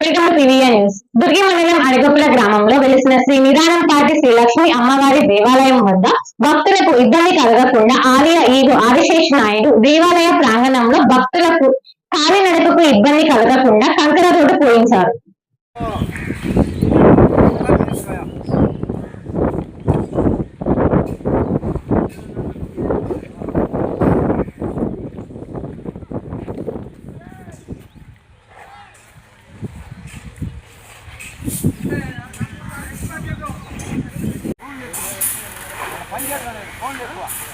Welcome to news Durgi మండలం అరగొప్పల గ్రామంలో వెలిసిన శ్రీ నిదానం పాటి శ్రీ లక్ష్మి అమ్మవారి దేవాలయం వద్ద భక్తులకు ఇబ్బంది కలగకుండా ఆలయ ఈగు ఆదిశేష నాయుడు దేవాలయ ప్రాంగణంలో భక్తులకు కాలినడకకు ఇబ్బంది కలగకుండా కంకర రోడ్డు పోయించారు. பஞ்சாயத்து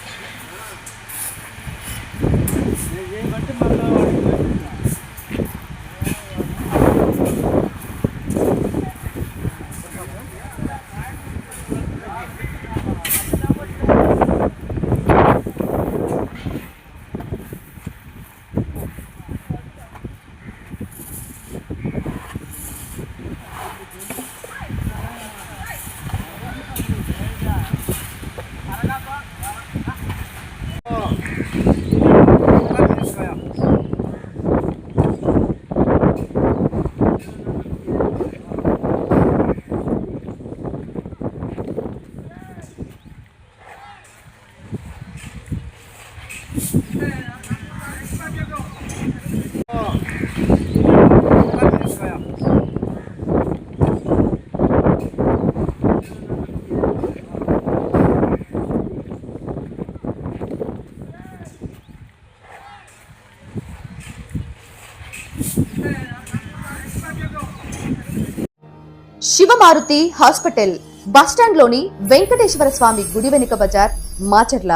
శివమారుతి హాస్పిటల్ బస్టాండ్లోని వెంకటేశ్వర స్వామి గుడి వెనుక బజార్ మాచర్ల.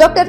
డాక్టర్